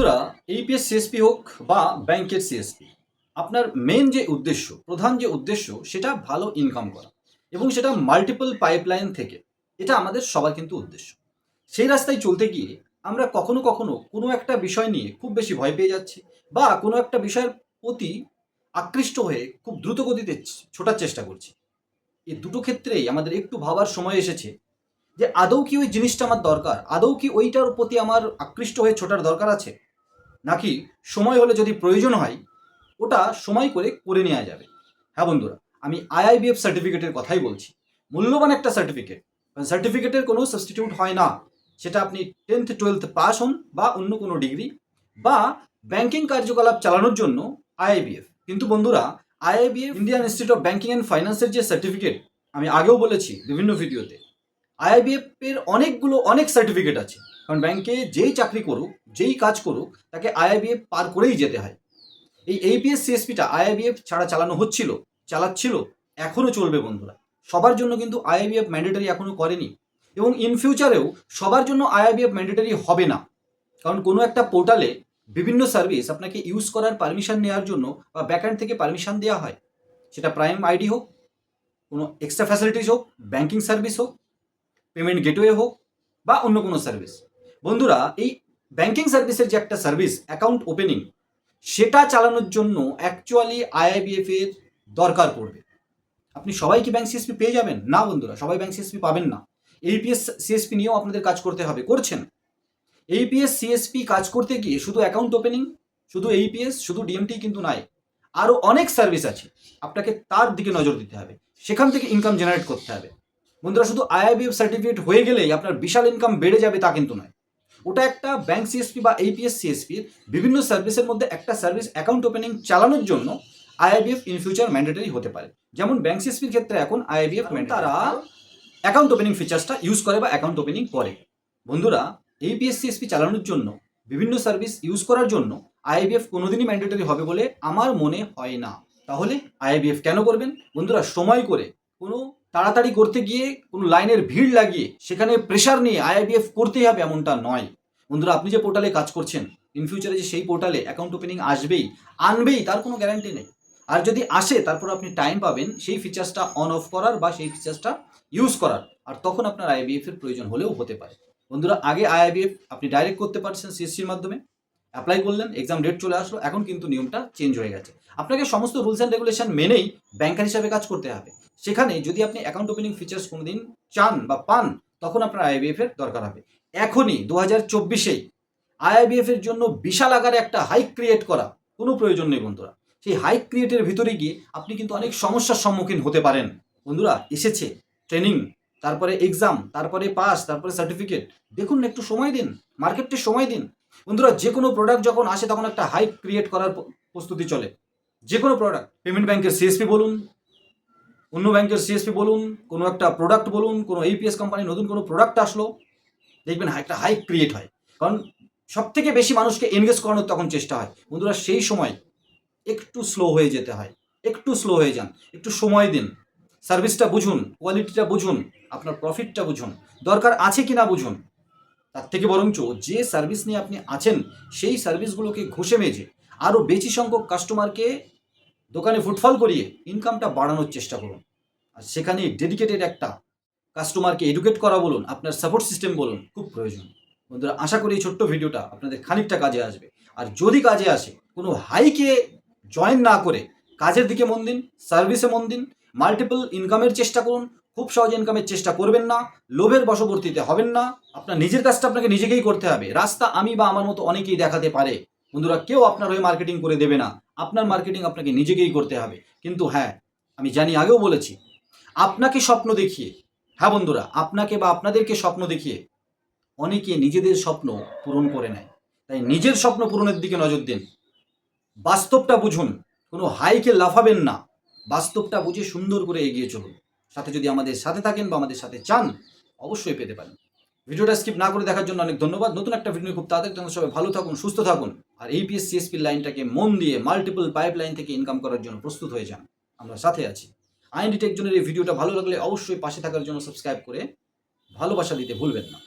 বন্ধুরা AEPS CSP হোক বা ব্যাংকের সিএসপি আপনার মেন যে উদ্দেশ্য, প্রধান যে উদ্দেশ্য, সেটা ভালো ইনকাম করা এবং সেটা মাল্টিপল পাইপলাইন থেকে, এটা আমাদের সবার কিন্তু উদ্দেশ্য। সেই রাস্তায় চলতে গিয়ে আমরা কখনো কখনো কোনো একটা বিষয় নিয়ে খুব বেশি ভয় পেয়ে যাচ্ছি বা কোনো একটা বিষয়ের প্রতি আকৃষ্ট হয়ে খুব দ্রুত গতিতে ছোটার চেষ্টা করছি। এই দুটো ক্ষেত্রেই আমাদের একটু ভাবার সময় এসেছে যে আদৌ কি ওই জিনিসটা আমার দরকার? আদৌ কি ওইটার প্রতি আমার আকৃষ্ট হয়ে ছোটার দরকার আছে? নাকি সময় হলে যদি প্রয়োজন হয়, ওটা সময় করে করে নেওয়া যাবে। হ্যাঁ বন্ধুরা, আমি আইআইবিএফ সার্টিফিকেটের কথাই বলছি। মূল্যবান একটা সার্টিফিকেট সার্টিফিকেটের কোনো সাবস্টিটিউট হয় না। সেটা আপনি টেন্থ টুয়েলথ পাস হন বা অন্য কোনো ডিগ্রি বা ব্যাংকিং কার্যকলাপ চালানোর জন্য আইআইবিএফ কিন্তু বন্ধুরা IIBF Indian Institute of Banking and ফাইন্যান্সের যে সার্টিফিকেট আমি আগেও বলেছি বিভিন্ন ভিডিওতে আইআইবিএফ এর অনেকগুলো অনেক সার্টিফিকেট আছে। কারণ ব্যাংকে যেই চাকরি করুক, যেই কাজ করুক, তাকে আইআইবিএফ পার করেই যেতে হয়। এই এইপিএস সিএসপিটা আইআইবিএফ ছাড়া চালানো হচ্ছিল, চালাচ্ছিল এখনও চলবে বন্ধুরা। সবার জন্য কিন্তু আইআইবিএফ ম্যান্ডেটারি এখনও করেনি। এবং ইন ফিউচারেও সবার জন্য আইআইবিএফ ম্যান্ডেটারি হবে না। কারণ কোনো একটা পোর্টালে বিভিন্ন সার্ভিস আপনাকে ইউজ করার পারমিশন নেওয়ার জন্য বা ব্যাকএন্ড থেকে পারমিশন দেওয়া হয়। সেটা প্রাইম আইডি হোক, কোনো এক্সট্রা ফ্যাসিলিটিস হোক ব্যাঙ্কিং সার্ভিস হোক পেমেন্ট গেটওয়ে হোক, বা অন্য কোনো সার্ভিস বন্ধুরা, এই ব্যাংকিং সার্ভিসের যে একটা সার্ভিস অ্যাকাউন্ট ওপেনিং সেটা চালানোর জন্য অ্যাকচুয়ালি আইআইবিএফ এর দরকার পড়বে। আপনি সবাই কি ব্যাংক সিএসপি পেয়ে যাবেন? না বন্ধুরা, সবাই ব্যাংক সিএসপি পাবেন না। এইপিএস সিএসপি নিয়েও আপনাদের কাজ করতে হবে, করছেন? এইপিএস সিএসপি কাজ করতে গিয়ে শুধু অ্যাকাউন্ট ওপেনিং শুধু এইপিএস শুধু ডিএমটি কিন্তু নাই আরও অনেক সার্ভিস আছে। আপনাকে তার দিকে নজর দিতে হবে, সেখান থেকে ইনকাম জেনারেট করতে হবে। বন্ধুরা, শুধু আইআইবিএফ সার্টিফিকেট হয়ে গেলেই আপনার বিশাল ইনকাম বেড়ে যাবে তা কিন্তু নয়। ওটা একটা ব্যাংক সিএসপি বা এইপিএস সিএসপির বিভিন্ন সার্ভিসের মধ্যে একটা সার্ভিস অ্যাকাউন্ট ওপেনিং চালানোর জন্য আইআইবিএফ ইন ফিউচার ম্যান্ডেটারি হতে পারে। যেমন ব্যাংক সিএসপির ক্ষেত্রে এখন আইআইবিএফ তারা অ্যাকাউন্ট ওপেনিং ফিচার্সটা ইউজ করে বা অ্যাকাউন্ট ওপেনিং করে। বন্ধুরা এইপিএস সিএসপি চালানোর জন্য বিভিন্ন সার্ভিস ইউজ করার জন্য আইআইবিএফ কোনোদিনই ম্যান্ডেটরি হবে বলে আমার মনে হয় না। তাহলে আইআইবিএফ কেন করবেন? বন্ধুরা সময় করে কোনো তাড়াতাড়ি করতে গিয়ে কোনো লাইনের ভিড় লাগিয়ে সেখানে প্রেশার নিয়ে আইআইবিএফ করতেই হবে এমনটা নয়। বন্ধুরা, আপনি যে পোর্টালে কাজ করছেন ইন ফিউচারে যে সেই পোর্টালে অ্যাকাউন্ট ওপেনিং আসবেই, আনবেই, তার কোনো গ্যারান্টি নেই। আর যদি আসে, তারপর আপনি টাইম পাবেন সেই ফিচার্সটা অন অফ করার বা সেই ফিচার্সটা ইউজ করার। আর তখন আপনার আইবিএফ এর প্রয়োজন হলেও হতে পারে। বন্ধুরা, আগে আইআইবিএফ আপনি ডাইরেক্ট করতে পারছেন সিএসসির মাধ্যমে। অ্যাপ্লাই করলেন এক্সাম ডেট চলে আসলো, এখন কিন্তু নিয়মটা চেঞ্জ হয়ে গেছে। আপনাকে সমস্ত রুলস অ্যান্ড রেগুলেশন মেনেই ব্যাংকার হিসাবে কাজ করতে হবে। সেখানে যদি আপনি অ্যাকাউন্ট ওপেনিং ফিচার্স কোনোদিন চান বা পান, তখন আপনার আইবিএফ এর দরকার হবে। এখনই দু হাজার চব্বিশেই আইআইবিএফ এর জন্য বিশাল আকারে একটা হাইক ক্রিয়েট করা কোনো প্রয়োজন নেই বন্ধুরা। সেই হাইক ক্রিয়েটের ভিতরে গিয়ে আপনি কিন্তু অনেক সমস্যার সম্মুখীন হতে পারেন। বন্ধুরা, এসেছে ট্রেনিং তারপরে এক্সাম তারপরে পাস তারপরে সার্টিফিকেট দেখুন, একটু সময় দিন মার্কেটে সময় দিন। বন্ধুরা যে কোনো প্রোডাক্ট যখন আসে, তখন একটা হাইক ক্রিয়েট করার প্রস্তুতি চলে। যে কোনো প্রোডাক্ট পেমেন্ট ব্যাংকের সিএসপি বলুন অন্য ব্যাংকের সিএসপি বলুন, কোনো একটা প্রোডাক্ট বলুন, কোনো এইপিএস কোম্পানি নতুন কোনো প্রোডাক্ট আসলো, দেখবেন একটা হাইক ক্রিয়েট হয়। কারণ সব থেকে বেশি মানুষকে এনগেজ করানোর তখন চেষ্টা হয়। বন্ধুরা, সেই সময় একটু স্লো হয়ে যেতে হয়। একটু স্লো হয়ে যান, একটু সময় দিন। সার্ভিসটা বুঝুন কোয়ালিটিটা বুঝুন, আপনার প্রফিটটা বুঝুন। দরকার আছে কি না বুঝুন। তার থেকে বরঞ্চ যে সার্ভিস নিয়ে আপনি আছেন, সেই সার্ভিসগুলোকে ঘষে মেজে আরও বেশি সংখ্যক কাস্টমারকে দোকানে ফুটফল করিয়ে ইনকামটা বাড়ানোর চেষ্টা করুন। আর সেখানে ডেডিকেটেড একটা কাস্টমারকে এডুকেট করা বলুন, আপনার সাপোর্ট সিস্টেম বলুন, খুব প্রয়োজন। বন্ধুরা, আশা করি এই ছোট্ট ভিডিওটা আপনাদের খানিকটা কাজে আসবে। আর যদি কাজে আসে, কোনো হাইকে জয়েন না করে, কাজের দিকে মন দিন সার্ভিসে মন দিন মাল্টিপল ইনকামের চেষ্টা করুন, খুব সহজ ইনকামের চেষ্টা করবেন না, লোভের বশবর্তীতে হবেন না, আপনার নিজের কাজটা আপনাকে নিজেকেই করতে হবে। রাস্তা আমি বা আমার মতো অনেকেই দেখাতে পারে। বন্ধুরা, কেউ আপনার হয়ে মার্কেটিং করে দেবে না। আপনার মার্কেটিং আপনাকে নিজেকেই করতে হবে। কিন্তু হ্যাঁ আমি জানি, আগেও বলেছি, আপনাকে স্বপ্ন দেখিয়ে হ্যাঁ বন্ধুরা, আপনাকে বা আপনাদেরকে স্বপ্ন দেখিয়ে অনেকে নিজেদের স্বপ্ন পূরণ করে নেয়। তাই নিজের স্বপ্ন পূরণের দিকে নজর দিন। বাস্তবটা বুঝুন, কোনো হাইকে লাফাবেন না। বাস্তবটা বুঝে সুন্দর করে এগিয়ে চলুন। সাথে যদি আমাদের সাথে থাকেন বা আমাদের সাথে চান, অবশ্যই পেতে পারেন। ভিডিওটা স্কিপ না করে দেখার জন্য অনেক ধন্যবাদ। নতুন একটা ভিডিও খুব তাড়াতাড়ি তোমরা সবাই ভালো থাকুন, সুস্থ থাকুন। আর এইপিএস সিএসপি লাইনটাকে মন দিয়ে মাল্টিপল পাইপ লাইন থেকে ইনকাম করার জন্য প্রস্তুত হয়ে যান। আমরা সাথে আছি। আইন ডিটেকজনের এই ভিডিওটা ভালো লাগলে অবশ্যই পাশে থাকার জন্য সাবস্ক্রাইব করে ভালোবাসা দিতে ভুলবেন না।